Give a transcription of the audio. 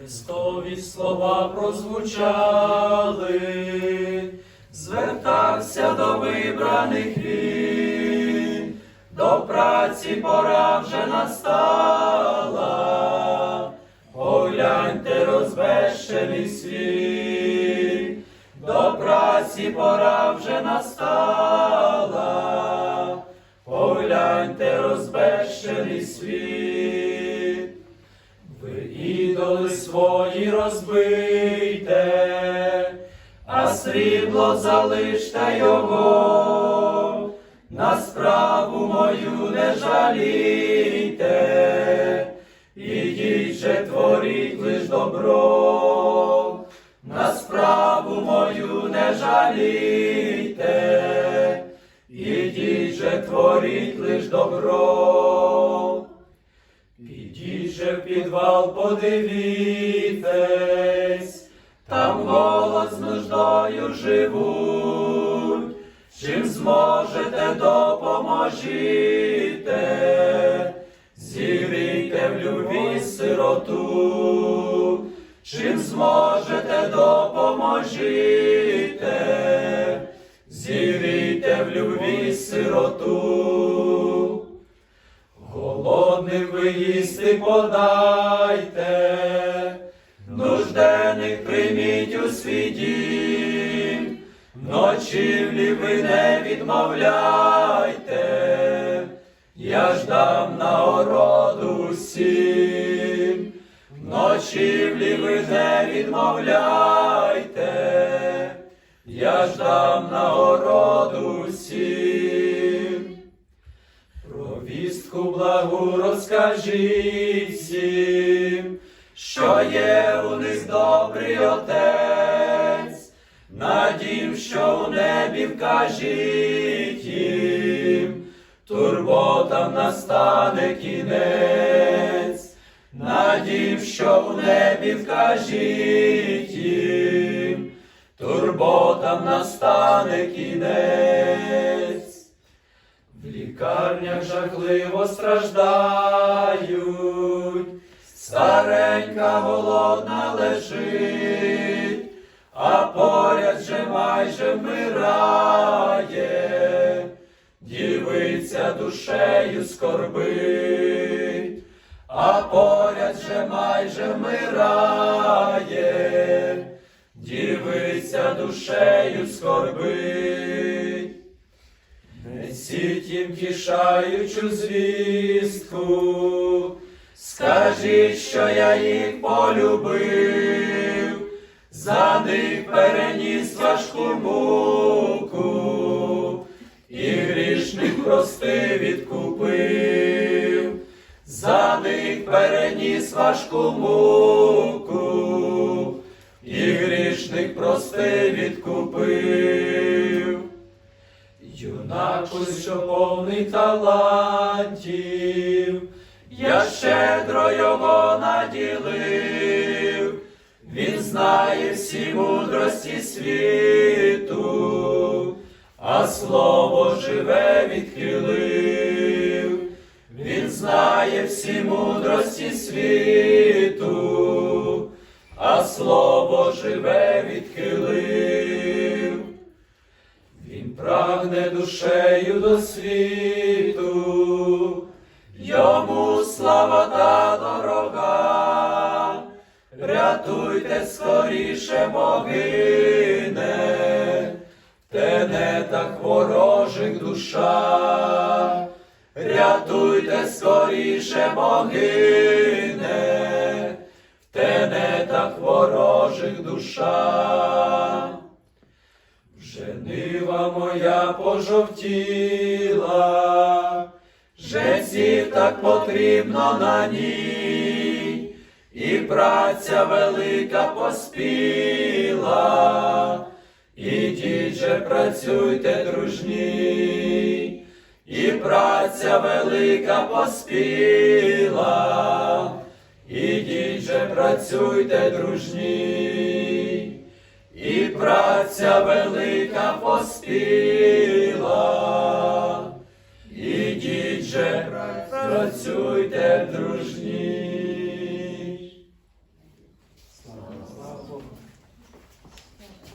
Христові слова прозвучали, звертався до вибраних він, до праці пора вже настала, погляньте розбещений світ, до праці пора вже настала, погляньте розбещений світ. Свої розбийте, а срібло залиште його, на справу мою не жалійте, ідіть же творіть лиш добро, на справу мою не жалійте, ідіть же творіть лиш добро. Підіть же в підвал, подивітесь, там голод з нуждою живуть, чим зможете, допоможіте, зігрійте в любві сироту, чим зможете, допоможіте, зігрійте в любві сироту. Голодним ви їсти подайте, нужденних прийміть у свій дім, ночівлі ви не відмовляйте, я ж дам нагороду усім, ночівлі ви не відмовляйте, я ж дам нагороду усім. Вістку благу розкажіть всім, що є у них добрий отець, надім, що у небі вкажіть їм, турботам настане кінець, надім, що у небі вкажіть їм, турботам настане кінець. Лікарнях жахливо страждають, старенька голодна лежить, а поряд же майже вмирає, дівиця душею скорбить, а поряд же майже вмирає, дівиця душею скорбить. Їм тішаючу звістку, скажіть, що я їх полюбив, за них переніс важку муку, і грішних прости відкупив, за них переніс важку муку, і грішних прости відкупив. Юнаку, що повний талантів, я щедро його наділив, він знає всі мудрості світу, а слово живе відхилив, він знає всі мудрості світу, а слово живе відхилив. Рятуйте скоріше могине, те не так ворожих душа, рятуйте скоріше могине, те не так ворожих душа. Вже моя пожовтіла, жеців так потрібно на ній, і праця велика поспіла, ідіть же працюйте дружні, і праця велика поспіла, ідіть же працюйте дружні. І праця велика поспіла, ідіть же, працюйте дружні.